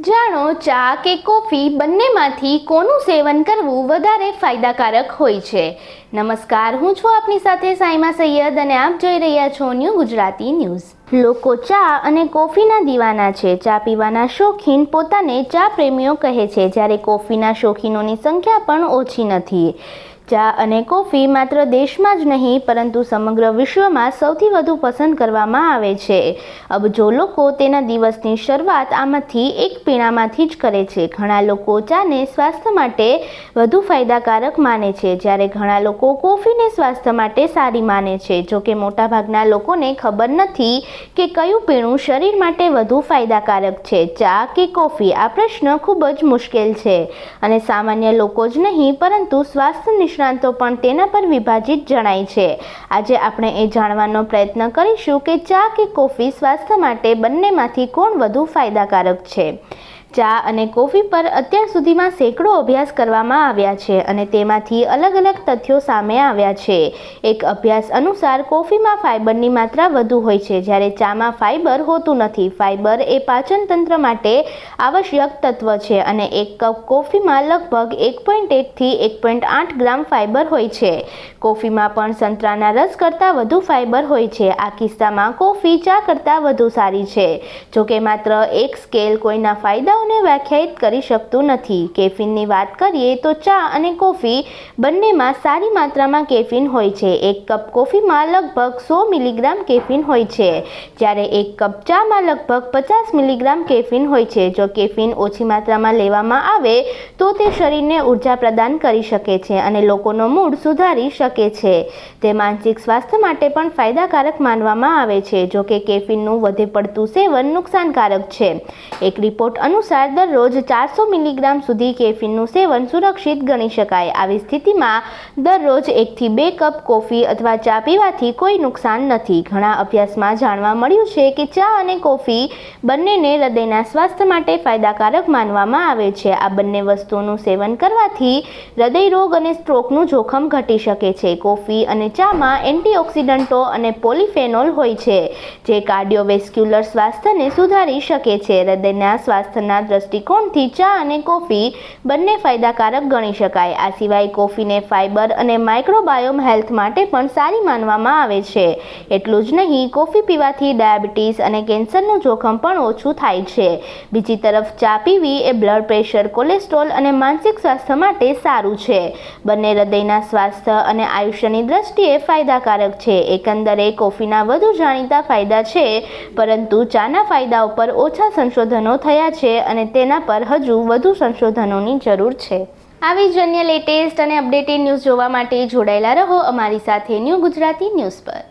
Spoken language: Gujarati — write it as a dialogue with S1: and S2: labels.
S1: જાણો, ચા કે કોફી બંનેમાંથી કોનું સેવન કરવું વધારે ફાયદાકારક હોય છે? નમસ્કાર, હું છું આપની સાથે સાઈમા સૈયદ અને આપ જોઈ રહ્યા છો ન્યૂ ગુજરાતી ન્યૂઝ. લોકો ચા અને કોફીના દીવાના છે. ચા પીવાના શોખીન પોતાને ચા પ્રેમીઓ કહે છે. જ્યારે કોફીના શોખીનોની સંખ્યા પણ ઓછી નથી. ચા અને કોફી માત્ર દેશમાં જ નહીં, પરંતુ સમગ્ર વિશ્વમાં સૌથી વધુ પસંદ કરવામાં આવે છે. અબજો લોકો તેના દિવસની શરૂઆત આમાંથી એક પીણામાંથી જ કરે છે. ઘણા લોકો ચાને સ્વાસ્થ્ય માટે વધુ ફાયદાકારક માને છે, જ્યારે ઘણા લોકો કોફીને સ્વાસ્થ્ય માટે સારી માને છે. જો કે મોટાભાગના લોકોને ખબર નથી કે કયું પીણું શરીર માટે વધુ ફાયદાકારક છે. ચા કે કોફી? આ પ્રશ્ન ખૂબ જ મુશ્કેલ છે અને સામાન્ય લોકો જ નહીં, પરંતુ સ્વાસ્થ્ય નિષ્ણાંતો પણ તેના પર વિભાજિત જણાય છે. આજે આપણે એ જાણવાનો પ્રયત્ન કરીશું કે ચા કે કોફી સ્વાસ્થ્ય માટે બંનેમાંથી કોણ વધુ ફાયદાકારક છે? ચા અને કોફી પર અત્યાર સુધીમાં સેંકડો અભ્યાસ કરવામાં આવ્યા છે અને તેમાંથી અલગ અલગ તથ્યો સામે આવ્યા છે. એક અભ્યાસ અનુસાર કોફીમાં ફાઇબરની માત્રા વધુ હોય છે જ્યારે ચામાં ફાઇબર હોતું નથી. ફાઇબર એ પાચન તંત્ર માટે આવશ્યક તત્વ છે અને એક કપ કોફીમાં લગભગ એક પોઈન્ટ એકથી એક પોઈન્ટ આઠ ગ્રામ ફાઇબર હોય છે. કોફીમાં પણ સંતરાના રસ કરતાં વધુ ફાઇબર હોય છે. આ કિસ્સામાં કોફી ચા કરતાં વધુ સારી છે. જોકે માત્ર એક સ્કેલ કોઈના ફાયદાઓને વ્યાખ્યાયિત કરી શકતું નથી. કેફીનની વાત કરીએ તો ચા અને કોફી બંનેમાં સારી માત્રામાં કેફીન હોય છે. એક કપ કોફીમાં લગભગ સો મિલીગ્રામ કેફીન હોય છે. જ્યારે એક કપ ચામાં લગભગ પચાસ મિલીગ્રામ કેફીન હોય છે. જો કેફીન ઓછી માત્રામાં લેવામાં આવે, તો તે શરીરને ઊર્જા પ્રદાન કરી શકે છે અને લોકોનો મૂડ સુધારી શકે છે. તે માનસિક સ્વાસ્થ્ય માટે પણ ફાયદાકારક માનવામાં આવે છે. જો કે કેફીનનું વધે પડતું સેવન નુકસાનકારક છે. એક રિપોર્ટ અનુસાર દરરોજ ચારસો મિલીગ્રામ સુધી કેફીનનું સેવન સુરક્ષિત ગણી શકાય. આવી સ્થિતિમાં દરરોજ એકથી બે કપ કોફી અથવા ચા પીવાથી કોઈ નુકસાન નથી. ઘણા અભ્યાસમાં જાણવા મળ્યું છે કે ચા અને કોફી બંનેને હૃદયના સ્વાસ્થ્ય માટે ફાયદાકારક માનવામાં આવે છે. આ બંને વસ્તુઓનું સેવન કરવાથી હૃદય રોગ અને સ્ટ્રોકનું જોખમ ઘટી શકે છે. કોફી અને ચામાં એન્ટીઓક્સિડન્ટો અને પોલિફેનોલ હોય છે, જે કાર્ડિયોવેસ્ક્યુલર સ્વાસ્થ્યને સુધારી શકે છે. હૃદયના સ્વાસ્થ્યના દ્રષ્ટિકોણથી ચા અને કોફી બંને ફાયદાકારક ગણી શકાય. આ સિવાય કોફીને ફાઇબર અને માઇક્રોબાયોમ હેલ્થ માટે પણ સારી માનવામાં આવે છે. એટલું જ નહીં, કોફી પીવાથી ડાયાબિટીસ અને કેન્સરનું જોખમ પણ ઓછું થાય છે. બીજી તરફ, ચા પીવી એ બ્લડ પ્રેશર, કોલેસ્ટ્રોલ અને માનસિક સ્વાસ્થ્ય માટે સારું છે. બંને હૃદયના સ્વાસ્થ્ય અને આયુષ્યની દ્રષ્ટિએ ફાયદાકારક છે. એકંદરે, કોફીના વધુ જાણીતા ફાયદા છે, પરંતુ ચાના ફાયદા ઉપર ઓછા સંશોધનો થયા છે અને તેના પર હજુ વધુ સંશોધનોની જરૂર છે. આવી જ અન્ય લેટેસ્ટ અને અપડેટેડ ન્યૂઝ જોવા માટે જોડાયેલા રહો અમારી સાથે ન્યૂ ગુજરાતી ન્યૂઝ પર.